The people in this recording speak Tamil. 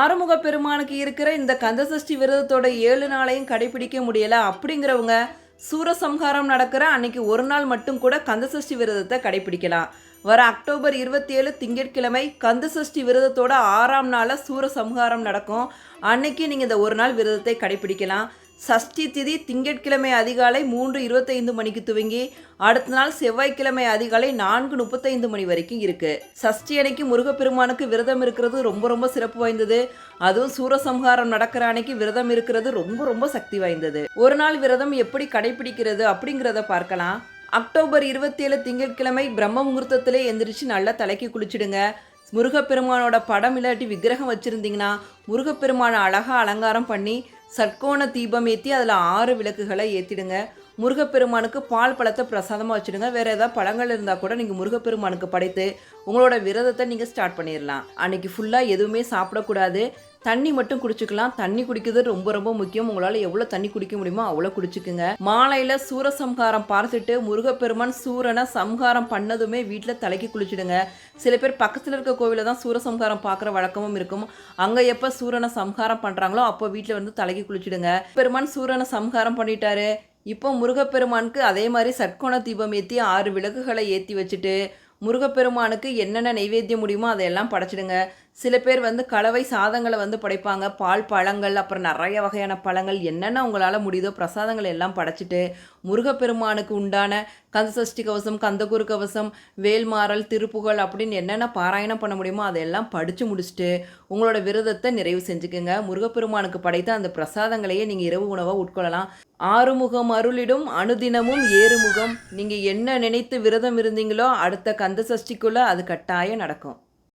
ஆறுமுக பெருமானுக்கு இருக்கிற இந்த கந்தசஷ்டி விரதத்தோட ஏழு நாளையும் கடைபிடிக்க முடியலை. அப்படிங்கிறவங்க சூரசம்ஹாரம் நடக்கிற அன்னைக்கு ஒரு நாள் மட்டும் கூட கந்தசஷ்டி விரதத்தை கடைபிடிக்கலாம். வர அக்டோபர் இருபத்தி ஏழு திங்கட்கிழமை கந்தசஷ்டி விரதத்தோட ஆறாம் நாளில் சூரசம்ஹாரம் நடக்கும். அன்னைக்கு நீங்கள் இந்த ஒரு நாள் விரதத்தை கடைபிடிக்கலாம். சஷ்டி திதி திங்கட்கிழமை அதிகாலை மூன்று இருபத்தைந்து மணிக்கு துவங்கி அடுத்த நாள் செவ்வாய்க்கிழமை அதிகாலை நான்கு முப்பத்தைந்து மணி வரைக்கும் இருக்கு. சஷ்டி அன்னைக்கு முருகப்பெருமானுக்கு விரதம் இருக்கிறது ரொம்ப ரொம்ப சிறப்பு வாய்ந்தது. அதுவும் சூரசம்ஹாரம் நடக்கிற அன்னைக்கு விரதம் இருக்கிறது ரொம்ப ரொம்ப சக்தி வாய்ந்தது. ஒரு நாள் விரதம் எப்படி கடைபிடிக்கிறது அப்படிங்கிறத பார்க்கலாம். அக்டோபர் இருபத்தி ஏழு திங்கட்கிழமை பிரம்ம முகூர்த்தத்திலே எந்திரிச்சு நல்லா தலைக்கு குளிச்சிடுங்க. முருகப்பெருமானோட படம் இல்லாட்டி விக்கிரகம் வச்சுருந்தீங்கன்னா முருகப்பெருமானை அழகாக அலங்காரம் பண்ணி சட்கோண தீபம் ஏற்றி அதில் ஆறு விளக்குகளை ஏற்றிடுங்க முருகப்பெருமானுக்கு பால் பழத்தை பிரசாதமாக வச்சுடுங்க. வேறு ஏதாவது பழங்கள் இருந்தால் கூட நீங்கள் முருகப்பெருமானுக்கு படைத்து உங்களோட விரதத்தை நீங்கள் ஸ்டார்ட் பண்ணிடலாம். அன்னைக்கு ஃபுல்லாக எதுவுமே சாப்பிடக்கூடாது. தண்ணி மட்டும் குடிச்சுக்கலாம். தண்ணி குடிக்கிறது ரொம்ப ரொம்ப முக்கியம். உங்களால் எவ்வளோ தண்ணி குடிக்க முடியுமோ அவ்வளோ குடிச்சுக்குங்க. மாலையில் சூரசம்ஹாரம் பார்த்துட்டு முருகப்பெருமான் சூரனை சம்ஹாரம் பண்ணதுமே வீட்டில் தலைக்கு குளிச்சிடுங்க. சில பேர் பக்கத்தில் இருக்க கோவிலில் தான் சூரசம்ஹாரம் பார்க்குற வழக்கமும் இருக்கும். அங்கே எப்போ சூரனை சம்ஹாரம் பண்ணுறாங்களோ அப்போ வீட்டில் வந்து தலைக்கு குளிச்சிடுங்க. பெருமான் சூரனை சம்ஹாரம் பண்ணிட்டாரு. இப்போ முருகப்பெருமானுக்கு அதே மாதிரி சட்கோண தீபம் ஏற்றி ஆறு விளக்குகளை ஏற்றி வச்சுட்டு முருகப்பெருமானுக்கு என்னென்ன நைவேத்தியம் முடியுமோ அதையெல்லாம் படைச்சிடுங்க. சில பேர் வந்து கலவை சாதங்களை வந்து படைப்பாங்க. பால் பழங்கள் அப்புறம் நிறைய வகையான பழங்கள். என்னென்ன உங்களால் முடியுதோ பிரசாதங்கள் எல்லாம் படைச்சிட்டு முருகப்பெருமானுக்கு உண்டான கந்தசஷ்டி கவசம் கந்தகுரு கவசம் வேல்மாறல் திருப்புகழ் அப்படின்னு என்னென்ன பாராயணம் பண்ண முடியுமோ அதையெல்லாம் படித்து முடிச்சுட்டு உங்களோட விரதத்தை நிறைவு செஞ்சுக்குங்க. முருகப்பெருமானுக்கு படைத்த அந்த பிரசாதங்களையே நீங்கள் இரவு உணவாக உட்கொள்ளலாம். ஆறுமுகம் அருளிடும் அனுதினமும் ஏறுமுகம். நீங்கள் என்ன நினைத்து விரதம் இருந்தீங்களோ அடுத்த கந்த சஷ்டிக்குள்ளே அது கட்டாயம் நடக்கும்.